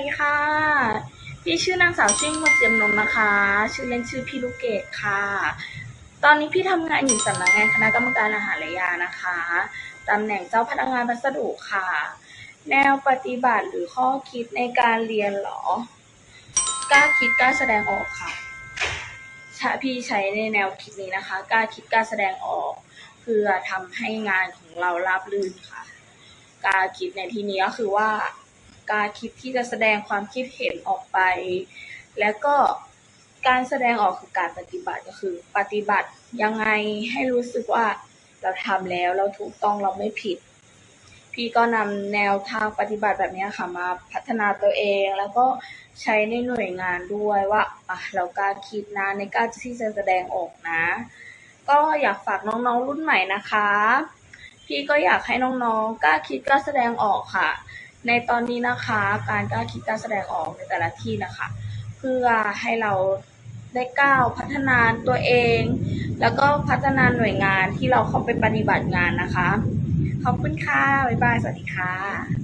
ดีค่ะ พี่ชื่อนางสาวชิ่งมาเจียมนมนะคะ ชื่อเล่นชื่อพี่ลูกเกดค่ะ ตอนนี้พี่ทำงานอยู่สำนักงานคณะกรรมการอาหารและยานะคะตำแหน่งเจ้าพนักงานพัสดุค่ะ แนวปฏิบัติหรือข้อคิดในการเรียนหรอกล้าคิดกล้าแสดงออกค่ะช้พี่ใช้ในแนวคิดนี้นะคะกล้าคิดกล้าแสดงออก เพื่อทำให้งานของเราราบรื่นค่ะ การคิดในที่นี้ก็คือว่า การคิดที่จะแสดงความคิดเห็นออกไป แล้วก็การแสดงออกคือการปฏิบัติก็คือ ปฏิบัติยังไงให้รู้สึกว่าเราทำแล้วเราถูกต้องเราไม่ผิด พี่ก็นำแนวทางปฏิบัติแบบนี้ค่ะมาพัฒนาตัวเองแล้วก็ใช้ในหน่วยงานด้วยว่าอะเรากล้าคิดนะในกล้าที่จะแสดงออกนะ ก็อยากฝากน้องๆรุ่นใหม่นะคะ พี่ก็อยากให้น้องๆกล้าคิดกล้าแสดงออกค่ะ ในตอนนี้นะคะการกล้าคิดกล้าแสดงออกในแต่ละที่นะคะ เพื่อให้เราได้ก้าวพัฒนาตัวเอง แล้วก็พัฒนาหน่วยงานที่เราเข้าไปปฏิบัติงานนะคะ ขอบคุณค่ะ บ๊ายบาย สวัสดีค่ะ